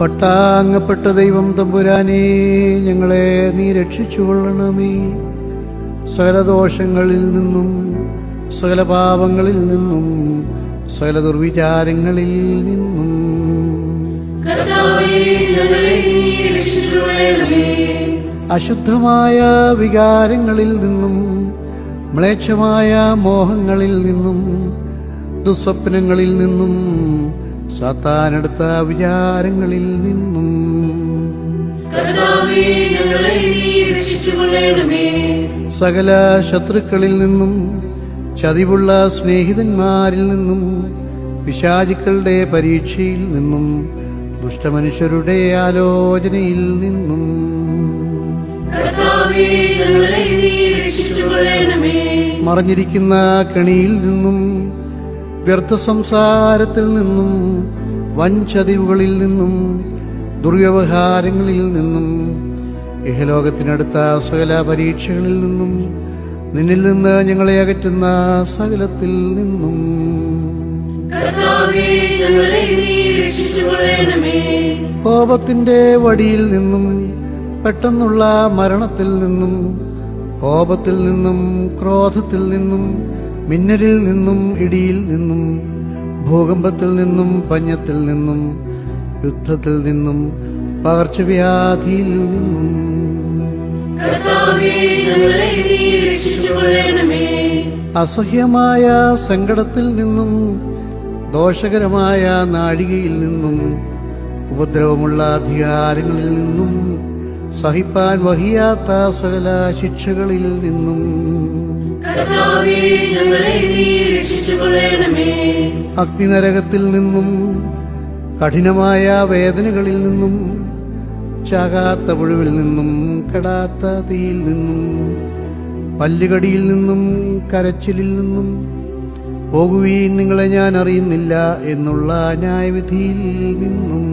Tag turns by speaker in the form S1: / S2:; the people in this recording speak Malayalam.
S1: പട്ടാങ്ങപ്പെട്ട ദൈവം തമ്പുരാനെ ഞങ്ങളെ നീ രക്ഷിച്ചുകൊള്ളണമേ. സകല ദോഷങ്ങളിൽ നിന്നും സകല പാപങ്ങളിൽ നിന്നും സകല ദുർവിചാരങ്ങളിൽ നിന്നും. അശുദ്ധമായ വികാരങ്ങളിൽ നിന്നും മ്ലേച്ഛമായ മോഹങ്ങളിൽ നിന്നും ദുസ്വപ്നങ്ങളിൽ നിന്നും സാത്താനെടുത്ത വിചാരങ്ങളിൽ നിന്നും സകല ശത്രുക്കളിൽ നിന്നും ചതിവുള്ള സ്നേഹിതന്മാരിൽ നിന്നും പിശാചുക്കളുടെ പരീക്ഷയിൽ നിന്നും ദുഷ്ടമനുഷ്യരുടെ ആലോചനയിൽ നിന്നും. മറഞ്ഞിരിക്കുന്ന കണിയിൽ നിന്നും വ്യർത്ഥ സംസാരത്തിൽ നിന്നും വൻചതിവുകളിൽ നിന്നും ദുർവ്യവഹാരങ്ങളിൽ നിന്നും ഇഹലോകത്തിനടുത്ത സകല പരീക്ഷകളിൽ നിന്നും നിന്നിൽ നിന്ന് ഞങ്ങളെ അകറ്റുന്ന സകലത്തിൽ നിന്നും. കോപത്തിന്റെ വടിയിൽ നിന്നും പെട്ടെന്നുള്ള മരണത്തിൽ നിന്നും കോപത്തിൽ നിന്നും ക്രോധത്തിൽ നിന്നും മിന്നലിൽ നിന്നും ഇടിയിൽ നിന്നും ഭൂകമ്പത്തിൽ നിന്നും പഞ്ഞത്തിൽ നിന്നും യുദ്ധത്തിൽ നിന്നും പകർച്ചവ്യാധിയിൽ നിന്നും. അസഹ്യമായ സങ്കടത്തിൽ നിന്നും ദോഷകരമായ നാഴികയിൽ നിന്നും ഉപദ്രവമുള്ള അധികാരങ്ങളിൽ നിന്നും സഹിപ്പാൻ വഹിയാത്ത സകല ശിക്ഷകളിൽ നിന്നും. അഗ്നിനരകത്തിൽ നിന്നും കഠിനമായ വേദനകളിൽ നിന്നും ചാകാത്ത പുഴുവിൽ നിന്നും കെടാത്ത തീയിൽ നിന്നും പല്ലുകടിയിൽ നിന്നും കരച്ചിലിൽ നിന്നും പോകുവീൻ നിങ്ങളെ ഞാൻ അറിയുന്നില്ല എന്നുള്ള ന്യായവിധിയിൽ നിന്നും.